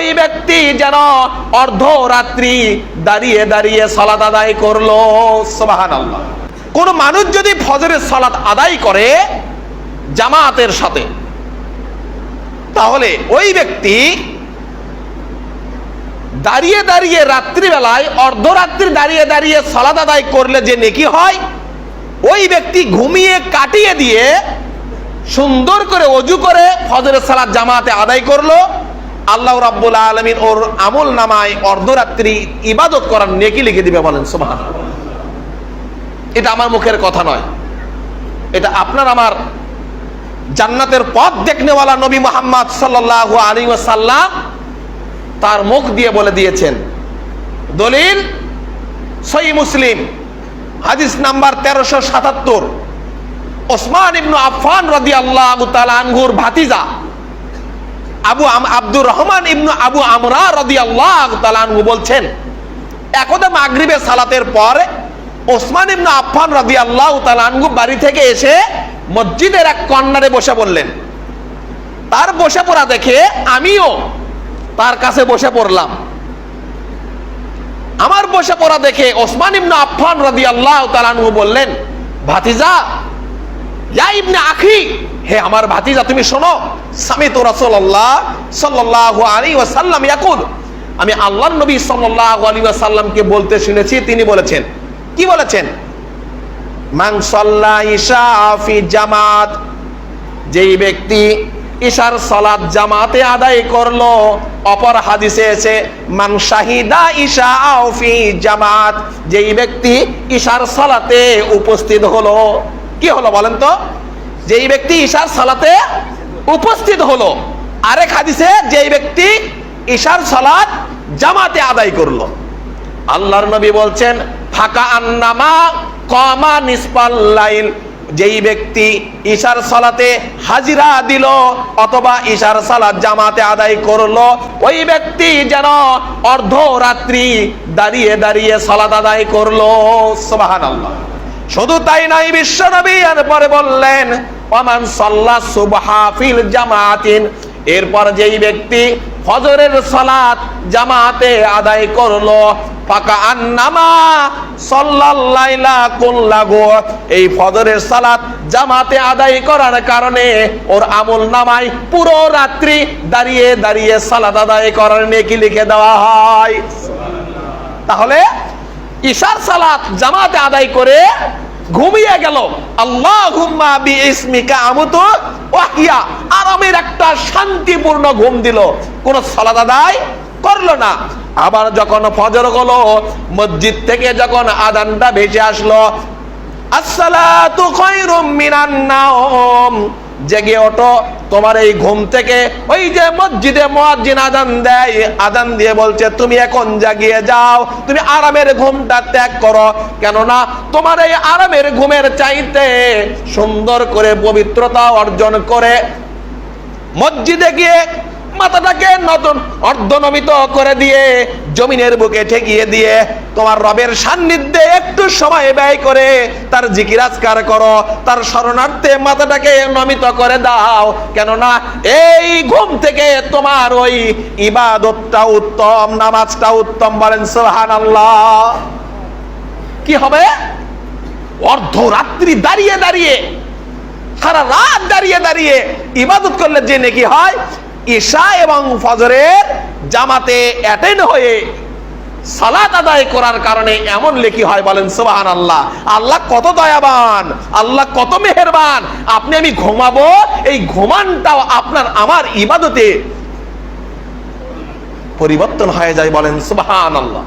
ওই ব্যক্তি যেন অর্ধরাত্রি দাঁড়িয়ে দাঁড়িয়ে সালাত আদায় করল। সোবাহান আল্লাহ কোন মানুষ যদি ফজরের সালাত আদায় করে জামাতের সাথে, তাহলে ওই ব্যক্তি দাঁড়িয়ে দাঁড়িয়ে রাত্রিবেলায় অর্ধরাত্রি দাঁড়িয়ে দাঁড়িয়ে সালাদ আদায় করলে যে নেকি হয়, ওই ব্যক্তি ঘুমিয়ে কাটিয়ে দিয়ে সুন্দর করে অজু করে ফজরের সালাদ জামাতে আদায় করল। আল্লাহ রাব্বুল আলমিন ওর আমল নামায় অর্ধরাত্রি ইবাদত করার নেকি লিখে দিবে বলেন সুবহান এটা আমার মুখের কথা নয়। এটা আপনার আমার জান্নাতের পথ দেখনেওয়ালা নবী মোহাম্মদ সাল্লাল্লাহু আলী ওয়াসাল্লাম তার মুখ দিয়ে বলে দিয়েছেন। দলিল সই মুসলিম, হাদিস নাম্বার তেরোশো সাতাত্তর। ওসমান ইবনু আফফান রদি আল্লাহ আনহুর ভাতিজা আবু আব্দুর রহমান ইবনু আবু আমরা রদি আল্লাহ আনহু বলছেন, একদা মাগরিবে সালাতের পর ওসমান ইবনু আফফান রদি আল্লাহ আনহু বাড়ি থেকে এসে মসজিদের এক কর্নারে বসে বললেন তার বসে পড়া দেখে আমিও তার কাছে বসে পড়লাম। আমার বসে পড়া দেখে ওসমান ইবনে আফফান রদি আল্লাহ আনহু বললেন, ভাতিজা ইবনে আখি, হে আমার ভাতিজা, তুমি শোনো সামিতু রাসূলুল্লাহ সাল্লাল্লাহু আলাইহি ওয়াসাল্লাম ইয়াকুল। আমি আল্লাহর নবী সাল্লাল্লাহু আলাইহি ওয়াসাল্লামকে বলতে শুনেছি, তিনি বলেছেন। কি বলেছেন? মান সাল্লা ইশা ফি জামাত। যেই ব্যক্তি ঈশার সালাত জামাতে আদায় করল, অপর হাদিসে এসে, মান শাহিদা ঈশা ফি জামাত। যেই ব্যক্তি ঈশার সালাতে উপস্থিত হলো, কি হলো বলেন তো? যেই ব্যক্তি ঈশার সালাতে উপস্থিত হলো। আরেক হাদিসে যেই ব্যক্তি ঈশার সালাত জামাতে আদায় করল। আল্লাহর নবী বলছেন, ফাঁকা আন্নামা কমা নিসপাল লাইল। যেই ব্যক্তি ঈশার সালাতে হাজিরা দিল অথবা ঈশার সালাত জামাতে আদায় করল, ওই ব্যক্তি যেন অর্ধ রাত্রি দাঁড়িয়ে দাঁড়িয়ে সালাত আদায় করল। সুবহানাল্লাহ। শুধু তাই নাই বিশ্ব নবী পরে বললেন ওমান সাল্লা সুবহা ফিল জামাতিন। এরপর যেই ব্যক্তি ফজরের সালাত জামাতে আদায় করল, ফাঁকা আন্নামা সাল্লাল্লাইলা কুল্লাগো এই ফজরের সালাত জামাতে আদায় করার কারণে ওর আমল নামায় পুরো রাত্রি দাঁড়িয়ে দাঁড়িয়ে সালাত আদায় করার নেকি লিখে দেওয়া হয়। তাহলে ঈশার সালাত জামাতে আদায় করে ঘুমিয়ে গেল। আল্লাহ আরামের একটা শান্তিপূর্ণ ঘুম দিল। কোন সালাত আদায় করল না। আবার যখন ফজর হলো, মসজিদ থেকে যখন আদানটা ভেসে আসলো, আসসালাতু খায়রুম মিনান নাওম। জেগে ওঠো। তোমার এই ঘুম থেকে ওই যে মসজিদে মসজিদ আদান দেয়। আদান দিয়ে বলছে, তুমি এখন জাগিয়ে যাও। তুমি আরামের ঘুমটা ত্যাগ করো। কেননা তোমার এই আরামের ঘুমের চাইতে সুন্দর করে পবিত্রতা অর্জন করে। মসজিদে গিয়ে মাথাটাকে নতুন অর্ধনমিত করে দিয়ে জমিনের বুকে ঠেকিয়ে দিয়ে তোমার রবের সান্নিধ্যে একটু সময় ব্যয় করে তার জিকিরাজকার করো, তার শরণার্থে মাথাটাকে নমিত করে দাও। কেননা এই ঘুম থেকে তোমার ওই ইবাদতটা উত্তম, নামাজটা উত্তম বলেন সোহান আল্লাহ কি হবে? অর্ধরাত্রি দাঁড়িয়ে দাঁড়িয়ে, সারা রাত দাঁড়িয়ে দাঁড়িয়ে ইবাদত করলে যে নাকি হয়? ঈশা এবং ফজরের জামাতে অ্যাটেন্ড হয়ে সালাত আদায় করার কারণে এমন লেখি হয় বলেন সোবাহান আল্লাহ আল্লাহ কত দয়াবান, আল্লাহ কত মেহেরবান। আপনি আমি ঘুমাবো, এই ঘুমানটাও আপনার আমার ইবাদতে পরিবর্তন হয়ে যায় বলেন সুবাহান আল্লাহ